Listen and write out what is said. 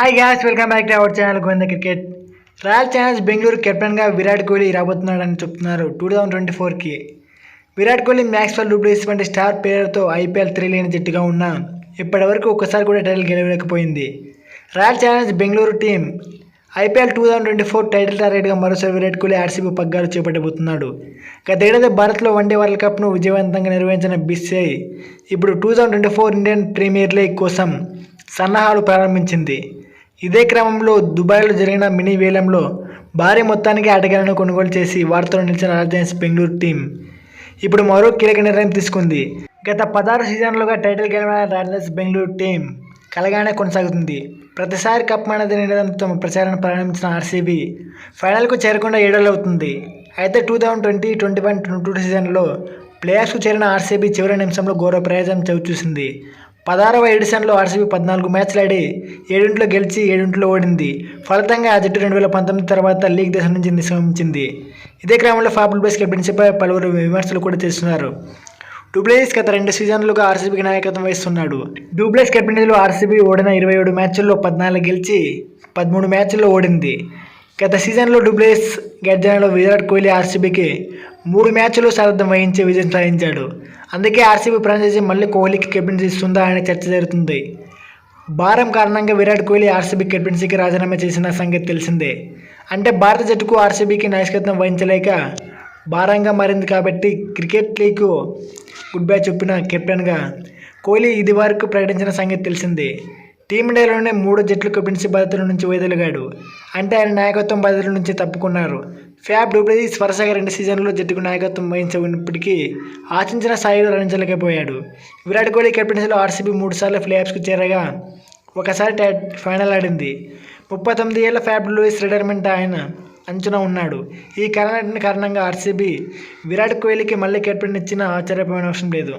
Hi guys welcome back to our channel Govinda cricket Royal Challenge Bengaluru కెప్టెన్గా విరాట్ కోహ్లీ రాబోతున్నాడని చెప్తున్నారు two thousand twenty ఫోర్కి Virat Kohli Maxwell డూప్లేస్ వంటి star ప్లేయర్తో IPL three లేని జట్టుగా ఉన్న ఇప్పటివరకు ఒక్కసారి కూడా title గెలవలేకపోయింది. Royal Challenge Bengaluru team IPL two thousand twenty four title టార్గెట్గా మరోసారి విరాట్ కోహ్లీ ఆర్సీబీ పగ్గాలు చేపట్టబోతున్నాడు. గతేడాది భారత్లో వన్డే వరల్డ్ కప్ను విజయవంతంగా నిర్వహించిన బీసీఐ ఇప్పుడు two thousand twenty four Indian Premier League కోసం సన్నాహాలు ప్రారంభించింది. ఇదే క్రమంలో దుబాయ్లో జరిగిన మినీ వేలంలో భారీ మొత్తానికి ఆటగాళ్ళను కొనుగోలు చేసి వార్తలు నిలిచిన రాజధాని బెంగళూరు టీం ఇప్పుడు మరో కీలక నిర్ణయం తీసుకుంది. గత పదహారు సీజన్లుగా టైటిల్ గెలిచిన రాజధాని బెంగళూరు టీం కలగానే కొనసాగుతుంది. ప్రతిసారి కప్ మనది నిర్ణయంతో తమ ప్రచారాన్ని ప్రారంభించిన ఆర్సీబీ ఫైనల్కు చేరకుండా ఏడేళ్ళు అవుతుంది. అయితే two thousand twenty twenty one twenty two సీజన్లో ప్లేయర్స్కు చేరిన ఆర్సీబీ చివరి నిమిషంలో ఘోర ప్రయోజనం చవిచూసింది. పదహారవ ఎడిషన్లో ఆర్సీబీ పద్నాలుగు మ్యాచ్లు ఆడి ఏడింట్లో గెలిచి ఏడింట్లో ఓడింది. ఫలితంగా ఆ జట్టు రెండు వేల పంతొమ్మిది తర్వాత లీగ్ దశ నుంచి నిష్క్రమించింది ఇదే క్రమంలో ఫాబుల్ బేస్ కెప్టెన్సీపై పలువురు విమర్శలు కూడా చేస్తున్నారు. డూప్లేస్ గత రెండు సీజన్లుగా ఆర్సీబీకి నాయకత్వం వహిస్తున్నాడు. డూప్లేస్ కెప్టెన్సీలో ఆర్సీబీ ఓడిన ఇరవై ఏడు మ్యాచ్ల్లో పద్నాలుగు గెలిచి పదమూడు మ్యాచ్ల్లో ఓడింది. గత సీజన్లో డూప్లేస్ గర్జనలో విరాట్ కోహ్లీ ఆర్సీబీకి మూడు మ్యాచ్లు సారథ్యం వహించి విజయం సాధించాడు. అందుకే ఆర్సీబీ ఫ్రాంచైజీ మళ్ళీ కోహ్లీకి కెప్టెన్సీ ఇస్తుందా అనే చర్చ జరుగుతుంది. భారం కారణంగా విరాట్ కోహ్లీ ఆర్సీబీ కెప్టెన్సీకి రాజీనామా చేసిన సంగతి తెలిసిందే. అంటే భారత జట్టుకు ఆర్సీబీకి నాయకత్వం వహించలేక భారంగా మారింది కాబట్టి క్రికెట్ లీగ్ గుడ్ బై చెప్పిన కెప్టెన్గా కోహ్లీ ఇది వరకు ప్రకటించిన సంగతి తెలిసిందే. టీమిండియాలోనే మూడు జట్లు కెప్టెన్సీ బాధ్యతల నుంచి వైదొలిగాడు. అంటే ఆయన నాయకత్వం బాధ్యతల నుంచి తప్పుకున్నారు. ఫ్యాబ్ డూప్లెసిస్ వరుసగా రెండు సీజన్లో జట్టుకు నాయకత్వం వహించినప్పటికీ ఆశించిన స్థాయిలో రాణించలేకపోయాడు విరాట్ కోహ్లీ కెప్టెన్సీలో ఆర్సీబీ మూడుసార్లు ప్లేఆఫ్స్కు చేరగా ఒకసారి టై ఫైనల్ ఆడింది. ముప్పై తొమ్మిది ఏళ్ళ ఫ్యాబ్ లూయిస్ రిటైర్మెంట్ ఆయన అంచున ఉన్నాడు. ఈ కారణ కారణంగా ఆర్సీబీ విరాట్ కోహ్లీకి మళ్ళీ కెప్టెన్ ఇచ్చిన ఆశ్చర్యపోయిన అవసరం లేదు.